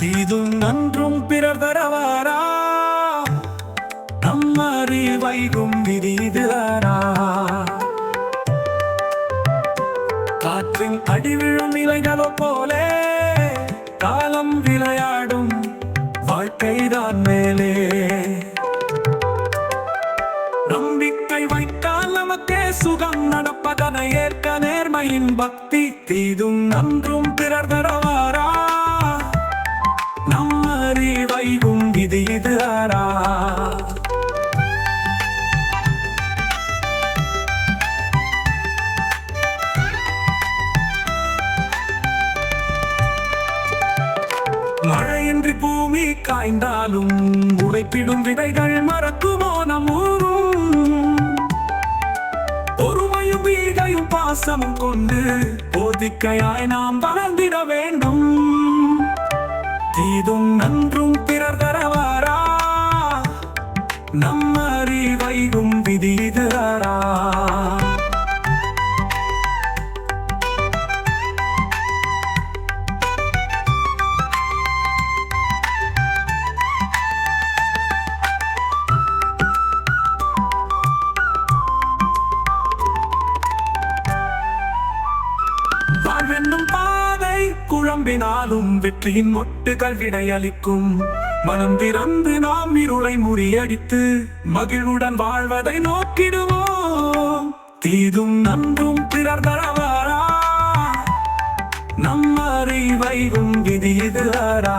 தீதும் நன்றும் பிறர் தரவாரா? நம் அறிவைகும் விதி இதுதானா? காற்றின் அடிவிழும் இலைகளோ போலே காலம் விளையாடும் வாழ்க்கைதான் மேலே. நம்பிக்கை வைத்தால் நமக்கே சுகம் நடப்பதனை ஏற்க நேர்மையின் பக்தி தீதும் நன்றும் பிறர் தரவாரா? இது மழையின்றி பூமி காய்ந்தாலும் உழைப்பிடும் விதைகள் மறக்குமோ நம் ஊரும்? பொறுமையும் வீகையும் பாசமும் கொண்டு போதிக்கையாய் நாம் வளர்ந்திட வேண்டும். தீதும் நம் அறிவைகும் விதி இதுதாரா வாழ்வென்னும் பாதை குழம்பினாலும் வெற்றியின் மொட்டுகள் விடையளிக்கும் மனம் திறந்து நாம் இருளை முறியடித்து மகிழ்வுடன் வாழ்வதை நோக்கிடுவோம். தீதும் நன்றும் பிறர் தரவாரா நம் அறிவையும் விதி இதுவாரா